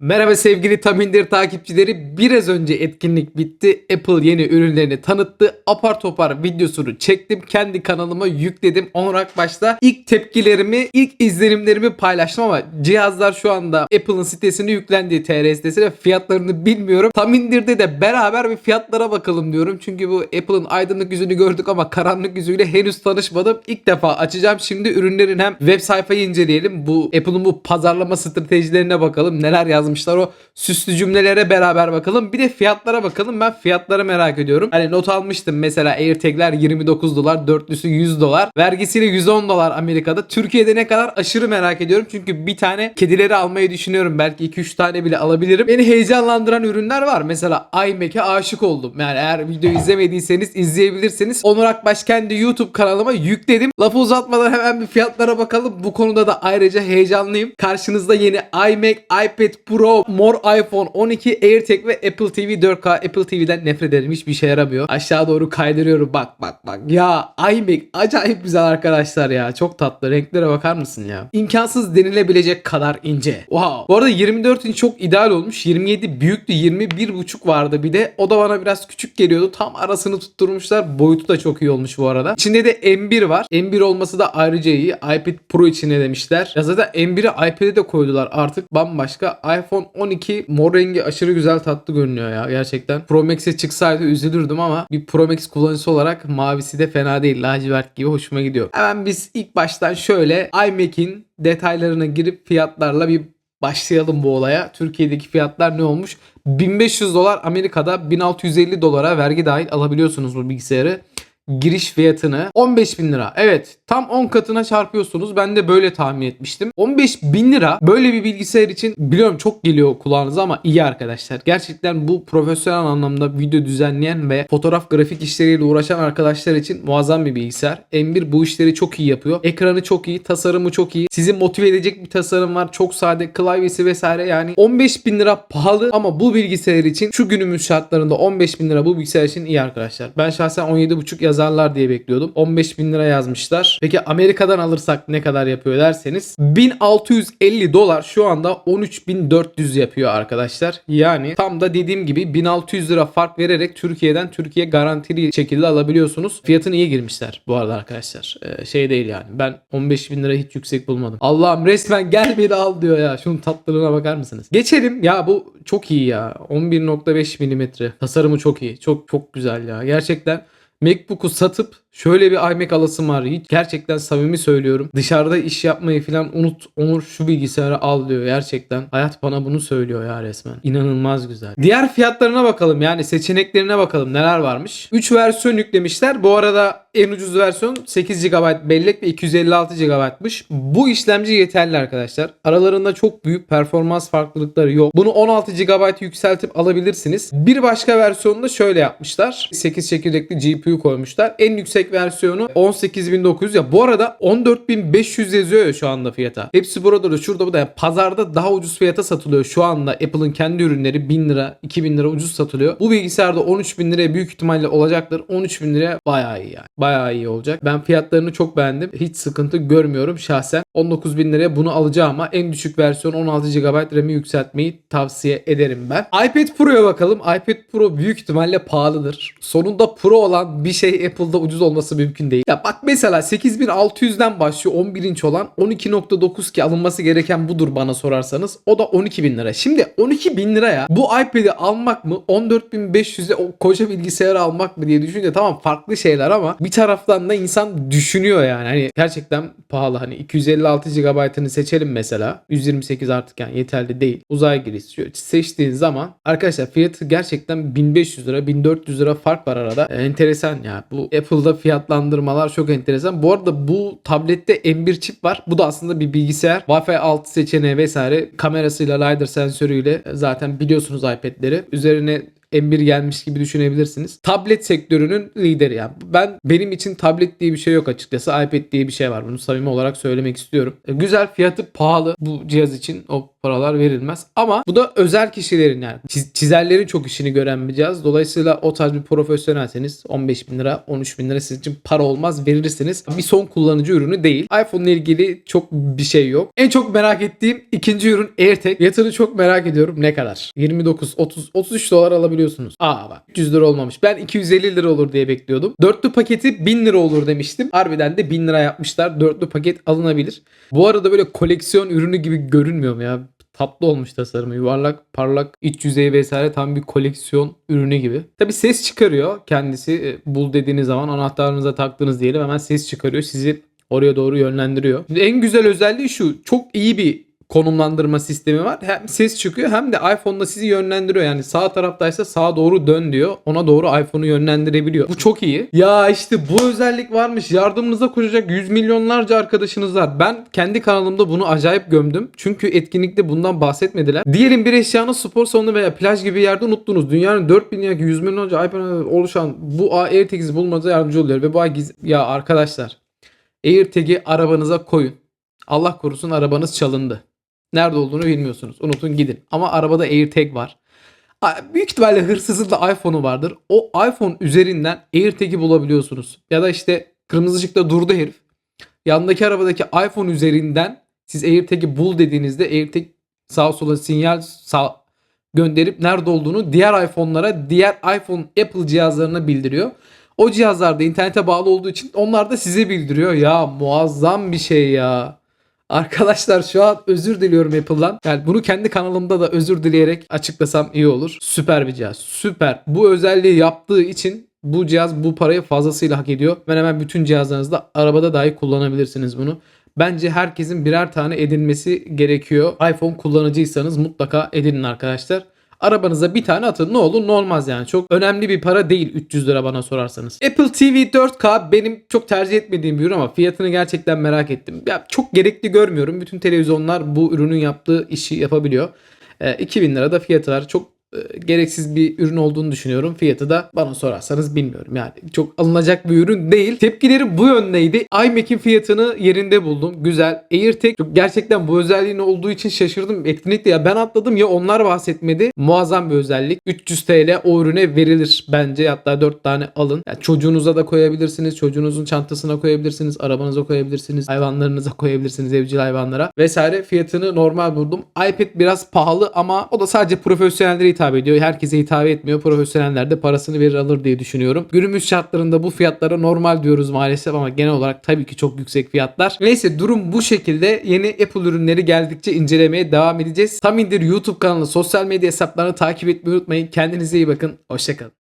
Merhaba sevgili Tamindir takipçileri. Biraz önce etkinlik bitti. Apple yeni ürünlerini tanıttı. Apar topar videosunu çektim. Kendi kanalıma yükledim. Onur Akbaş'ta ilk tepkilerimi, ilk izlenimlerimi paylaştım ama cihazlar şu anda Apple'ın sitesine yüklendiği TR sitesine fiyatlarını bilmiyorum. Tamindir'de de beraber bir fiyatlara bakalım diyorum. Çünkü bu Apple'ın aydınlık yüzünü gördük ama karanlık yüzüyle henüz tanışmadım. İlk defa açacağım. Şimdi ürünlerin hem web sayfayı inceleyelim. Bu Apple'ın bu pazarlama stratejilerine bakalım. Neler yazmışlar o süslü cümlelere beraber bakalım. Bir de fiyatlara bakalım. Ben fiyatları merak ediyorum. Hani not almıştım mesela AirTag'ler 29 dolar, dörtlüsü 100 dolar. Vergisiyle 110 dolar Amerika'da. Türkiye'de ne kadar aşırı merak ediyorum. Çünkü bir tane kedileri almayı düşünüyorum. Belki 2-3 tane bile alabilirim. Beni heyecanlandıran ürünler var. Mesela iMac'e aşık oldum. Yani eğer videoyu izlemediyseniz izleyebilirsiniz. Onur Akbaş kendi YouTube kanalıma yükledim. Lafı uzatmadan hemen bir fiyatlara bakalım. Bu konuda da ayrıca heyecanlıyım. Karşınızda yeni iMac, iPad Pro, Mor iPhone 12, AirTag ve Apple TV 4K. Apple TV'den nefret ederim. Hiçbir işe yaramıyor. Aşağı doğru kaydırıyorum. Bak bak bak. Ya iMac acayip güzel arkadaşlar ya. Çok tatlı. Renklere bakar mısın ya? İmkansız denilebilecek kadar ince. Wow. Bu arada 24 inç çok ideal olmuş. 27 büyüktü. 21.5 vardı bir de. O da bana biraz küçük geliyordu. Tam arasını tutturmuşlar. Boyutu da çok iyi olmuş bu arada. İçinde de M1 var. M1 olması da ayrıca iyi. iPad Pro içine demişler. Ya zaten M1'i iPad'e de koydular. Artık bambaşka. iPhone 12 mor rengi aşırı güzel tatlı görünüyor ya gerçekten. Pro Max'e çıksaydı üzülürdüm ama bir Pro Max kullanıcısı olarak mavisi de fena değil. Lacivert gibi hoşuma gidiyor. Hemen biz ilk baştan şöyle iMac'in detaylarına girip fiyatlarla bir başlayalım bu olaya. Türkiye'deki fiyatlar ne olmuş? 1500 dolar Amerika'da 1650 dolara vergi dahil alabiliyorsunuz bu bilgisayarı giriş fiyatını 15 bin lira. Evet tam 10 katına çarpıyorsunuz. Ben de böyle tahmin etmiştim. 15 bin lira böyle bir bilgisayar için biliyorum çok geliyor kulağınıza ama iyi arkadaşlar. Gerçekten bu profesyonel anlamda video düzenleyen ve fotoğraf grafik işleriyle uğraşan arkadaşlar için muazzam bir bilgisayar. M1 bu işleri çok iyi yapıyor. Ekranı çok iyi, tasarımı çok iyi. Sizi motive edecek bir tasarım var. Çok sade, klavyesi vesaire yani 15 bin lira pahalı ama bu bilgisayar için şu günümüz şartlarında 15 bin lira bu bilgisayar için iyi arkadaşlar. Ben şahsen 17,5 yazarlar diye bekliyordum. 15 bin lira yazmışlar. Peki Amerika'dan alırsak ne kadar yapıyor derseniz 1650 dolar şu anda 13.400 yapıyor arkadaşlar. Yani tam da dediğim gibi 1600 lira fark vererek Türkiye'den Türkiye garantili şekilde alabiliyorsunuz. Fiyatını iyi girmişler bu arada arkadaşlar. Ee, şey değil yani. Ben 15 bin lira hiç yüksek bulmadım. Allah'ım resmen gel beni al diyor ya. Şunun tatlılığına bakar mısınız? Geçelim. Ya bu çok iyi ya. 11.5 milimetre. Tasarımı çok iyi. Çok çok güzel ya. Gerçekten MacBook'u satıp şöyle bir iMac alasım var. Hiç gerçekten samimi söylüyorum. Dışarıda iş yapmayı falan unut. Onur şu bilgisayarı al diyor gerçekten. Hayat bana bunu söylüyor ya resmen. İnanılmaz güzel. Diğer fiyatlarına bakalım yani seçeneklerine bakalım neler varmış. 3 versiyon yüklemişler. Bu arada en ucuz versiyon 8 GB bellek ve 256 GB'mış. Bu işlemci yeterli arkadaşlar. Aralarında çok büyük performans farklılıkları yok. Bunu 16 GB yükseltip alabilirsiniz. Bir başka versiyonda şöyle yapmışlar. 8 çekirdekli GPU koymuşlar. En yüksek versiyonu 18900 ya. Bu arada 14500 yazıyor ya şu anda fiyata. Hepsi burada da şurada bu da. Yani pazarda daha ucuz fiyata satılıyor. Şu anda Apple'ın kendi ürünleri 1000 lira 2000 lira ucuz satılıyor. Bu bilgisayarda 13000 liraya büyük ihtimalle olacaktır. 13000 liraya bayağı iyi yani. Bayağı iyi olacak. Ben fiyatlarını çok beğendim. Hiç sıkıntı görmüyorum şahsen. 19000 liraya bunu alacağım ama en düşük versiyon 16 GB RAM'i yükseltmeyi tavsiye ederim ben. iPad Pro'ya bakalım. iPad Pro büyük ihtimalle pahalıdır. Sonunda Pro olan bir şey Apple'da ucuz olması mümkün değil. Ya bak mesela 8600'den başlıyor 11 inç olan 12.9 ki alınması gereken budur bana sorarsanız. O da 12.000 lira. Şimdi 12.000 liraya bu iPad'i almak mı 14.500'e o koca bilgisayarı almak mı diye düşününce tamam farklı şeyler ama bir taraftan da insan düşünüyor yani. Hani gerçekten pahalı. Hani 256 GB'ını seçelim mesela. 128 artık yani yeterli değil. Uzay girişi seçtiğin zaman arkadaşlar fiyatı gerçekten 1500 lira 1400 lira fark var arada. E, enteresan ya. Bu Apple'da fiyatlandırmalar çok enteresan. Bu arada bu tablette M1 çip var. Bu da aslında bir bilgisayar. Wi-Fi 6 seçeneği vesaire kamerasıyla LiDAR sensörüyle zaten biliyorsunuz iPad'leri. Üzerine M1 gelmiş gibi düşünebilirsiniz. Tablet sektörünün lideri yani. Ben benim için tablet diye bir şey yok açıkçası. iPad diye bir şey var. Bunu samimi olarak söylemek istiyorum. E, güzel fiyatı pahalı bu cihaz için. O paralar verilmez. Ama bu da özel kişilerin yani çiz- çizerlerin çok işini gören bir cihaz. Dolayısıyla o tarz bir profesyonelseniz 15 bin lira 13 bin lira sizin için para olmaz verirsiniz. Bir son kullanıcı ürünü değil. iPhone ile ilgili çok bir şey yok. En çok merak ettiğim ikinci ürün AirTag. Fiyatını çok merak ediyorum. Ne kadar? 29, 30, 33 dolar alabiliyorsunuz. Aa bak 300 lira olmamış. Ben 250 lira olur diye bekliyordum. Dörtlü paketi 1000 lira olur demiştim. Harbiden de 1000 lira yapmışlar. Dörtlü paket alınabilir. Bu arada böyle koleksiyon ürünü gibi görünmüyor mu ya? Tatlı olmuş tasarımı. Yuvarlak, parlak, iç yüzeyi vesaire tam bir koleksiyon ürünü gibi. Tabi ses çıkarıyor kendisi. E, Bul dediğiniz zaman anahtarınıza taktınız diyelim hemen ses çıkarıyor. Sizi oraya doğru yönlendiriyor. Şimdi en güzel özelliği şu. Çok iyi bir konumlandırma sistemi var. Hem ses çıkıyor hem de iPhone'da sizi yönlendiriyor. Yani sağ taraftaysa sağa doğru dön diyor. Ona doğru iPhone'u yönlendirebiliyor. Bu çok iyi. Ya işte bu özellik varmış. Yardımınıza koşacak yüz milyonlarca arkadaşınız var. Ben kendi kanalımda bunu acayip gömdüm. Çünkü etkinlikte bundan bahsetmediler. Diyelim bir eşyanı spor salonu veya plaj gibi yerde unuttunuz. Dünyanın 4 bin liralık 100 milyonlarca iPhone'a oluşan bu AirTags'i bulmanıza yardımcı oluyor. Ve bu giz- ya arkadaşlar AirTag'i arabanıza koyun. Allah korusun arabanız çalındı. Nerede olduğunu bilmiyorsunuz. Unutun gidin. Ama arabada AirTag var. Büyük ihtimalle hırsızın da iPhone'u vardır. O iPhone üzerinden AirTag'i bulabiliyorsunuz. Ya da işte kırmızı ışıkta durdu herif. Yandaki arabadaki iPhone üzerinden siz AirTag'i bul dediğinizde AirTag sağa sola sinyal sağ gönderip nerede olduğunu diğer iPhone'lara, diğer iPhone Apple cihazlarına bildiriyor. O cihazlarda internete bağlı olduğu için onlar da size bildiriyor. Ya muazzam bir şey ya. Arkadaşlar şu an özür diliyorum Apple'dan. Yani bunu kendi kanalımda da özür dileyerek açıklasam iyi olur. Süper bir cihaz. Süper. Bu özelliği yaptığı için bu cihaz bu parayı fazlasıyla hak ediyor. Hemen hemen bütün cihazlarınızda arabada dahi kullanabilirsiniz bunu. Bence herkesin birer tane edinmesi gerekiyor. iPhone kullanıcıysanız mutlaka edinin arkadaşlar. Arabanıza bir tane atın ne olur ne olmaz yani. Çok önemli bir para değil 300 lira bana sorarsanız. Apple TV 4K benim çok tercih etmediğim bir ürün ama fiyatını gerçekten merak ettim. Ya çok gerekli görmüyorum. Bütün televizyonlar bu ürünün yaptığı işi yapabiliyor. E, 2000 lira da fiyatı var. Çok e, gereksiz bir ürün olduğunu düşünüyorum. Fiyatı da bana sorarsanız bilmiyorum. Yani çok alınacak bir ürün değil. Tepkilerim bu yöndeydi. iMac'in fiyatını yerinde buldum. Güzel. AirTag çok gerçekten bu özelliğin olduğu için şaşırdım. Etkinlikte ya ben atladım ya onlar bahsetmedi. Muazzam bir özellik. 300 TL o ürüne verilir bence. Hatta 4 tane alın. Yani çocuğunuza da koyabilirsiniz. Çocuğunuzun çantasına koyabilirsiniz. Arabanıza koyabilirsiniz. Hayvanlarınıza koyabilirsiniz. Evcil hayvanlara vesaire. Fiyatını normal buldum. iPad biraz pahalı ama o da sadece profesyonellere hitap ediyor. Herkese hitap etmiyor. Profesyoneller de parasını verir alır diye düşünüyorum. Günümüz şartlarında bu fiyatlara normal diyoruz maalesef ama genel olarak tabii ki çok yüksek fiyatlar. Neyse durum bu şekilde. Yeni Apple ürünleri geldikçe incelemeye devam edeceğiz. Tam indir YouTube kanalı, sosyal medya hesaplarını takip etmeyi unutmayın. Kendinize iyi bakın. Hoşçakalın.